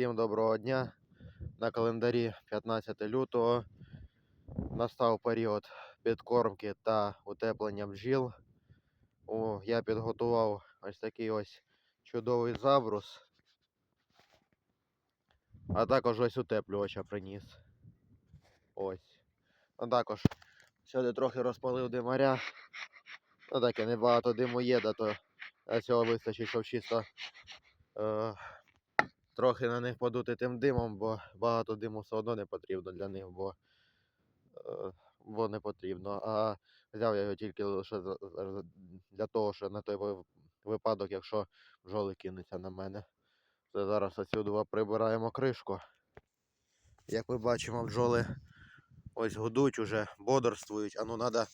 Всім доброго дня. На календарі 15 лютого настав період підкормки та утеплення бджіл. О, я підготував ось такий ось чудовий забрус. А також ось утеплювача приніс. Ось. А також сюди трохи розпалив димаря. Ну таке небагато диму є, да то цього вистачить, щоб чисто е, трохи на них подути тим димом, бо багато диму все одно не потрібно для них, бо, е, бо не потрібно. А взяв я його тільки лише для того, що на той випадок, якщо бджоли кинуться на мене. Це зараз отсюди прибираємо кришку. Як ми бачимо, бджоли ось гудуть уже, бодрствують. А ну надо,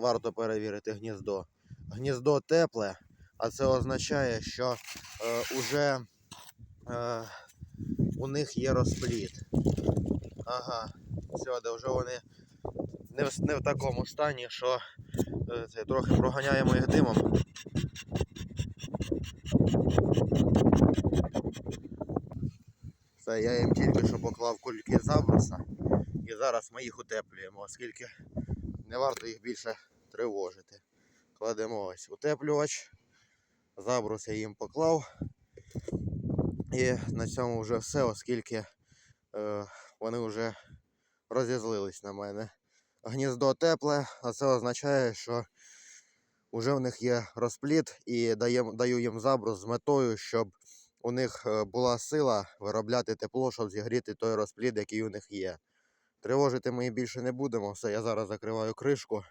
варто перевірити гніздо. Гніздо тепле, а це означає, що е, уже е, у них є розпліт. Ага, все, де вже вони не в, не в такому стані, що е, це, трохи проганяємо їх димом. Це я їм тільки що поклав кульки забруса. І зараз ми їх утеплюємо, оскільки не варто їх більше тривожити. Кладемо ось утеплювач. Забрус я їм поклав. І на цьому вже все, оскільки е, вони вже розізлились на мене. Гніздо тепле, а це означає, що вже в них є розпліт і даєм, даю їм забрус з метою, щоб у них е, була сила виробляти тепло, щоб зігріти той розпліт, який у них є. Тривожити ми більше не будемо. Все, я зараз закриваю кришку.